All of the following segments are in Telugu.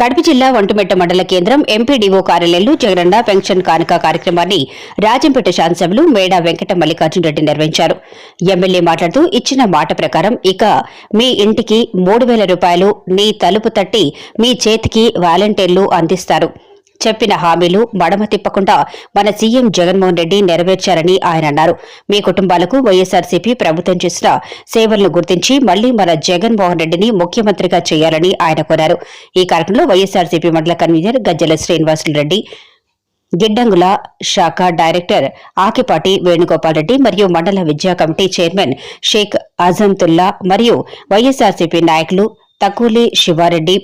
కడప జిల్లా వంటుమెట్ట మండల కేంద్రం ఎంపీడీఓ కార్యాలయంలో జగనన్న పెన్షన్ కానుక కార్యక్రమాన్ని రాజంపేట శాసనసభ్యులు మేడా వెంకట మల్లికార్జునరెడ్డి నిర్వహించారు. ఎమ్మెల్యే మాట్లాడుతూ ఇచ్చిన మాట ప్రకారం ఇక మీ ఇంటికి మూడు వేల రూపాయలు నీ తలుపు తట్టి మీ చేతికి వాలంటీర్లు అందిస్తారు. చెప్పిన హామీలు మడమ తిప్పకుండా మన సీఎం జగన్మోహన్ రెడ్డి నెరవేర్చారని ఆయన అన్నారు. మీ కుటుంబాలకు వైఎస్ఆర్సీపీ ప్రభుత్వం చేసిన సేవలను గుర్తించి మళ్ళీ మన జగన్మోహన్ రెడ్డిని ముఖ్యమంత్రిగా చేయాలని ఆయన కోరారు. ఈ కార్యక్రమంలో వైఎస్ఆర్సీపీ మండల కన్వీనర్ గజ్జల శ్రీనివాసులు రెడ్డి గిడ్డంగుల శాఖ డైరెక్టర్ ఆకిపాటి వేణుగోపాల్ రెడ్డి మరియు మండల విద్యా కమిటీ చైర్మన్ షేక్ అజంతుల్లా మరియు వైఎస్ఆర్సీపీ నాయకులు తకూలి శివారెడ్డి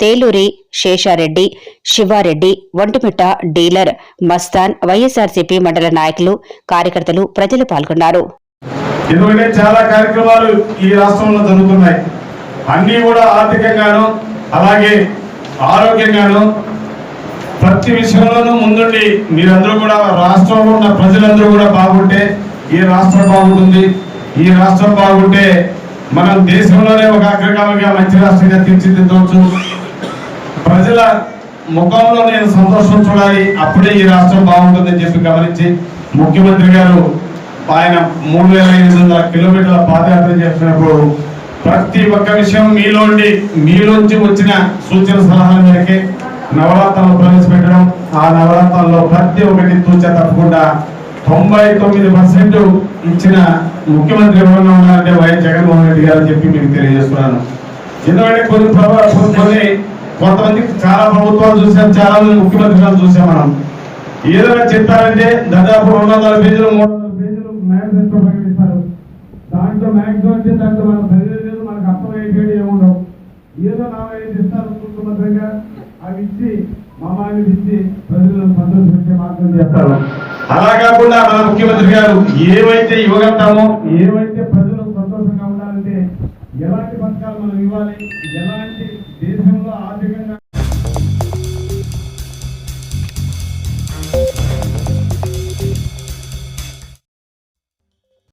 తేలూరి శేషారెడ్డి శివారెడ్డి ఒంటిమిట్ట డీలర్ మస్తాన్ వైఎస్ఆర్సీపీ మండల నాయకులు కార్యకర్తలు ప్రజలు పాల్గొన్నారు. ఎందుకంటే చాలా కార్యక్రమాలు ఈ రాష్ట్రంలో జరుగుతున్నాయి. అన్నీ కూడా ఆర్థికంగాను అలాగే ఆరోగ్యంగాను. ప్రతి విషయంలోనూ ముందుండి మీరందరూ కూడా రాష్ట్రంలో ఉన్న ప్రజలందరూ కూడా బాగుంటే ఈ రాష్ట్రం బాగుంటుంది. ఈ రాష్ట్రం బాగుంటే మనం దేశంలోనే ఒక అగ్రగామిగా మంచి రాష్ట్రంగా తీర్చిదిద్దవచ్చు. ప్రజల ముఖంలో నేను సంతోషం చూడాలి. అప్పుడే ఈ రాష్ట్రం బాగుంటుందని చెప్పి గమనించి ముఖ్యమంత్రి గారు ఆయన మూడు వేల ఎనిమిది వందల కిలోమీటర్ల పాదయాత్ర చేస్తున్నప్పుడు ప్రతి ఒక్క విషయం మీలోండి మీలోంచి వచ్చిన సూచన సలహాల మేరకే నవరాత్రులు ప్రవేశపెట్టడం ఆ నవరాత్రంలో ప్రతి ఒక్కటి తూచా తప్పకుండా తొంభై తొమ్మిది పర్సెంట్ ఇచ్చిన ముఖ్యమంత్రి ఎవరన్నా ఉన్నారంటే వైఎస్ జగన్మోహన్ రెడ్డి గారు చెప్పి మీకు తెలియజేస్తున్నాను. ఎందుకంటే కొన్ని ప్రభావం కొన్ని కొంతమంది చాలా ప్రభుత్వాలు చూసాం చాలా మంది ముఖ్యమంత్రులను చూసాం మనం. ఏదైనా చెప్పారంటే దాదాపు రెండు వందల పేజీలు మూడు వందల పేజీలు మేనిఫెస్టో ప్రకటిస్తారు దాంట్లో మ్యాక్సిమం అంటే దాంట్లో మనకు ప్రజలు మనకు అర్థమయ్యేది ఏముండవు ఏదో నాలుగైదు ఇస్తారు ముఖ్యమంత్రిగా అవి ఇచ్చి మమ్మల్ని ఇచ్చి ప్రజలను సంతోషపెట్టే మార్గం చేస్తారు. అలా కాకుండా మన ముఖ్యమంత్రి గారు ఏవైతే ఇవ్వగలుగుతామో ఏవైతే ప్రజలు సంతోషంగా ఉండాలంటే ఎలాంటి పథకాలు మనం ఇవ్వాలి? ఎలాంటి